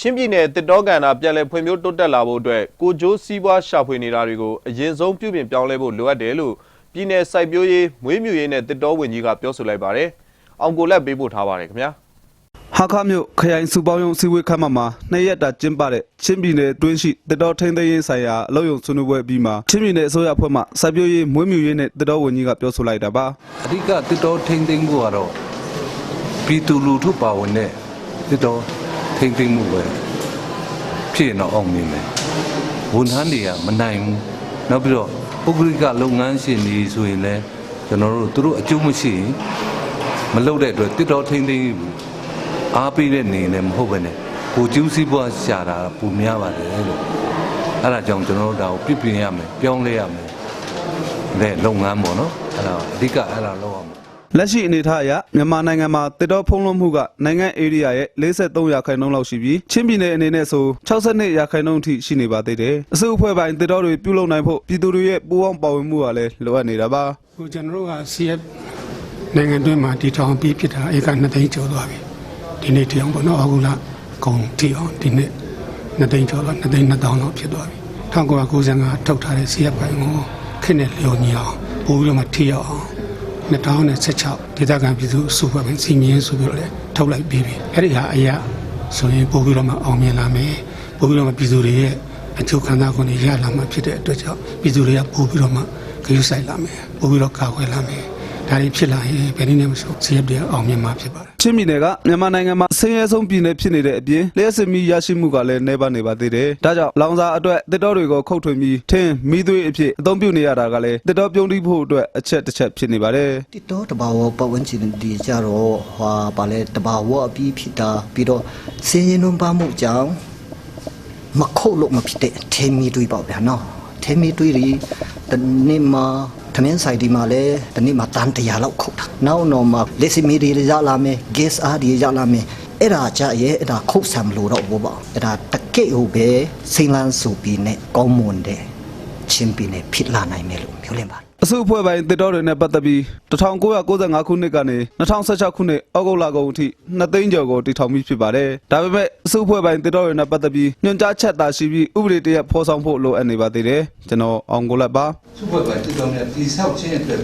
ချင်းပြည်နယ်တစ်တောကန်တာပြည်လဲဖွံ့ဖြိုးတိုးတက်လာဖို့အတွက်ကိုကျိုးစီးပွားရှာဖွေနေတာတွေကိုအရင်ဆုံးပြုပြင်ပြောင်းလဲဖို့လိုအပ်တယ်လို့ပြည်နယ်စိုက်ပျိုးရေးမွေးမြူရေးနဲ့တစ်တောဝင်ကြီးကပြောဆိုလိုက်ပါတယ်။အောင်ကိုလက်ပေးပို့ထားပါတယ်ခင်ဗျာ။ဟာခမြို့ခရိုင်စုပေါင်းရုံးစီဝေးခမ်းမမှာနှစ်ရက်တာကျင်းပတဲ့ချင်းပြည်နယ်တွင်းရှိတတော်ထင်းသိမ်းရေးဆိုင်ရာအလုပ်ရုံဆွေးနွေးပွဲအပြီးမှာချင်းပြည်နယ်အစိုးရအဖွဲ့မှစိုက်ပျိုးရေးမွေးမြူရေးနဲ့တတော်ဝန်ကြီးကပြောဆိုလိုက်တာပါအဓိကတစ်တော်ထိမ့်သိမ့်မှုကတော့ပြည်သူလူထုပါဝင်တဲ့တစ်တော် ထိမ့်သိမ့်မှုပဲဖြစ်ရင်တော့အောင်မြင်တယ်ဝန်ထမ်းတွေကမနိုင်ဘူးနောက်ပြီးတော့ပုဂ္ဂလိကလုပ်ငန်းရှင်တွေဆိုရင်လည်းကျွန်တော်တို့သူတို့အကျိုးမရှိရင်မလုပ်တဲ့အတွက်တစ်တော်ထိမ့်သိမ့်ဘူးအားပေးတဲ့နေလည်းမဟုတ်ပဲနဲ့ကိုကျူးစည်းပွားရှာတာပူများပါတယ်လို့အဲ့ဒါကြောင့်ကျွန်တော်တို့ဒါကိုပြပြင်ရမယ်ပြောင်းလဲရမယ်တဲ့လုပ်ငန်းပေါ့နော်အဲ့ဒါအဓိကအဲ့ဒါလုပ်ရမယ် လက်ရှိအနေအထားအရမြန်မာနိုင်ငံမှာတတော်ဖုံးလွှမ်းမှုကနိုင်ငံဧရိယာရဲ့53ရာခိုင်နှုန်းလောက်ရှိပြီးချင်းပြည်နယ်အနေနဲ့ဆို62ရာခိုင်နှုန်းအထိရှိနေပါသေးတယ်အစိုးအဖွဲ့ပိုင်းတတော်တွေပြုလုပ်နိုင်ဖို့ပြည်သူတွေရဲ့ပူးပေါင်းပါဝင်မှုကလည်းလိုအပ်နေတာပါဟိုကျွန်တော်တို့က CF နိုင်ငံတွင်းမှာတီထောင်ပြီးဖြစ်တာဧက2သိန်းကျော်သွားပြီဒီနေ့တီအောင်ပေါ့နော်အခုလကုန်တီအောင်ဒီနေ့2သိန်းကျော်တော့2သိန်း2000လောက်ဖြစ်သွားပြီ1995ထုတ်ထားတဲ့ CF ဘိုင်ကိုခက်နဲ့လျော်ညီအောင်ပို့ပြီးတော့မှထိရောက်အောင် 2016ဒေသခံပြည်သူအစုအဖွဲ့ပဲစီမင်းဆိုပြီးတော့လည်းထုတ်လိုက်ပြီးပြီအဲ့ဒီဟာအရာဆိုရင်ပို့ပြီးတော့မှအောင်မြင်လာမယ်ပို့ပြီးတော့မှပြည်သူတွေရဲ့အကျိုးခံစားခွင့်တွေရလာမှဖြစ်တဲ့အတွက်ကြောင့်ပြည်သူတွေကပို့ပြီးတော့မှဂရုစိုက်လာမယ်ပို့ပြီးတော့ကာကွယ်လာမယ် ဒါတွေဖြစ်လာရင်ဘယ်နည်းနဲ့မဆို CF တွေအောင်မြင်မှာဖြစ်ပါတယ်ချင်းပြည်နယ်ကမြန်မာနိုင်ငံမှာဆင်းရဲဆုံးပြည်နယ်ဖြစ်နေတဲ့အပြင်လျှက်စစ်မီရရှိမှုကလည်းနှဲပါနေပါသေးတယ်။ဒါကြောင့်လောင်စာအတွက်တစ်တော်တွေကိုခုတ်ထွင်ပြီးထင်းမီးသွေးအဖြစ်အသုံးပြုနေရတာကလည်းတစ်တော်ပြုံးတိဖို့အတွက်အချက်တစ်ချက်ဖြစ်နေပါတယ်တိတော့တဘာဝပတ်ဝန်းကျင်ဒီကြတော့ဟာဗာလဲတဘာဝအပြီးဖြစ်တာပြီးတော့စင်းရင်နှုံးပါမှုကြောင့်မခုတ်လို့မဖြစ်တဲ့ထေမီတွေးပေါ့ဗျာနော် ထေမီတွေးတွေတနေ့မှာသမင်းဆိုင်ဒီမှာလဲတနေ့မှာတန်တရာလောက်ခုတ်တာနောက်တော့မှလက်စီမီတွေရလာမယ် gas အားတွေရလာမယ်အဲ့ဒါကြရဲ့အဲ့ဒါခုတ်ဆံမလို့တော့ဘောပေါ့အဲ့ဒါတကယ့်ဟိုပဲစိန်လန်းစုပြီးနဲ့ကောင်းမွန်တဲ့ချင်းပီနဲ့ဖြစ်လာနိုင်မယ်လို့ပြောလင်ပါတယ်။ အစုအဖွဲ့ပိုင်းတစ်တော်တွေနဲ့ပတ်သက်ပြီး1995ခုနှစ်ကနေ2016ခုနှစ်ဩဂုတ်လကုန်အထိ2သိန်းကျော်ကိုတည်ထောင်ပြီးဖြစ်ပါတယ်။ဒါပေမဲ့အစုအဖွဲ့ပိုင်းတစ်တော်တွေနဲ့ပတ်သက်ပြီးညွှန်ကြားချက်သာရှိပြီးဥပဒေတရက်ဖော်ဆောင်ဖို့လိုအပ်နေပါသေးတယ်။ကျွန်တော်အောင်ကိုလက်ပါစုဖွဲ့ပိုင်းတူတော်များတိဆောက်ခြင်းအတွက်